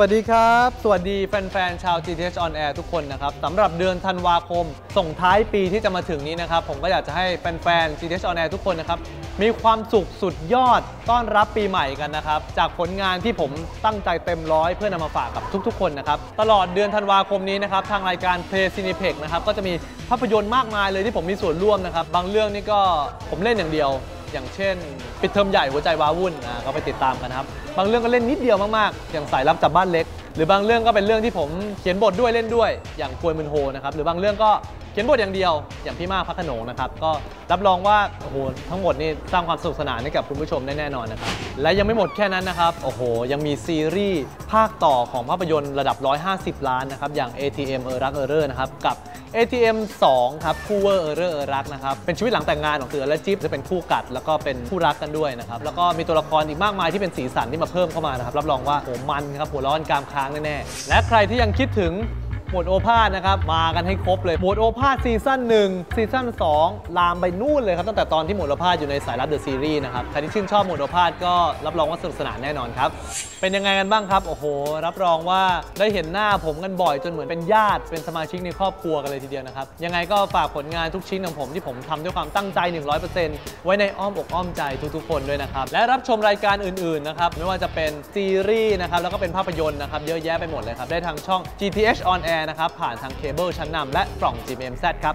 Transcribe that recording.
วัสดีครับ สวัสดีแฟนๆ ชาว GTH on Air ทุกคนนะครับสำหรับเดือนธันวาคม ส่งท้ายปีที่จะมาถึงนี้นะครับ ผมก็อยากจะให้แฟนๆ GTH on Air ทุกคนนะครับ มีความสุขสุดยอดต้อนรับปีใหม่กันนะครับ จากผลงานที่ผมตั้งใจเต็มร้อยเพื่อนำมาฝากกับทุกๆ คนนะครับ ตลอดเดือนธันวาคมนี้นะครับ ทางรายการ Play Cineplex นะครับ ก็จะมีภาพยนตร์มากมายเลยที่ผมมีส่วนร่วมนะครับ บางเรื่องนี่ก็ผมเล่นอย่างเดียว อย่างเช่น ปิดเทอมใหญ่หัวใจว้าวุ่นอ่าก็ไปติดตามกันครับ บางเรื่องก็เล่นนิดเดียวมากๆ อย่างสายลับจับบ้านเล็ก หรือบางเรื่องก็เป็นเรื่องที่ผมเขียนบทด้วยเล่นด้วย อย่างควยมืนโฮนะครับ หรือบางเรื่องก็ เขียนบทอย่างเดียว อย่างพี่มากพักขนงนะครับ ก็รับรองว่าโอ้โหทั้งหมดนี่สร้างความสนุกสนานให้กับคุณผู้ชมได้แน่นอนนะครับ และยังไม่หมดแค่นั้นนะครับ โอ้โห ยังมีซีรีส์ภาคต่อของภาพยนตร์ระดับ 150 ล้านนะครับ อย่าง ATM เออรักเออเรอร์นะครับ กับ ATM 2 ครับ คู่เวอร์เออเรอร์เออรักนะครับ เป็นชีวิตหลังแต่งงานของเสือและจิ๊บจะเป็นคู่กัด แล้วก็เป็นคู่รักกันด้วยนะครับ แล้วก็มีตัวละครอีกมากมายที่เป็นสีสันที่มาเพิ่มเข้ามานะครับ รับรองว่าโหมันครับหัวร้อนกรามค้างแน่ๆและใครที่ยังคิดถึง หมวดโอภาสนะครับมากันให้ครบเลยหมวดโอภาสซีซั่น1ซีซั่น2 ลามไปนู่นเลยครับตั้งแต่ตอนที่หมวดโอภาสอยู่ในสายลับเดอะซีรีส์นะครับใครที่ชื่นชอบหมวดโอภาสก็รับรองว่าสนุกสนานแน่นอนครับเป็นยังไงกันบ้างครับโอ้โห รับรองว่าได้เห็นหน้าผมกันบ่อยจนเหมือนเป็นญาติเป็นสมาชิกในครอบครัวกันเลยทีเดียวนะครับยังไงก็ฝากผลงานทุกชิ้นของผมที่ผมทำด้วยความตั้งใจ 100%ไว้ในอ้อมอกอ้อมใจทุกๆ คนด้วยนะครับและรับชมรายการอื่นๆนะครับไม่ว่าจะเป็นซีรีส์นะครับแล้วก็เป็นภาพยนตร์นะครับเยอะแยะไปหมดเลยครับได้ทางช่อง GTH on Air นะครับผ่านทางเคเบิลชั้นนำและกล่อง GMMZ ครับ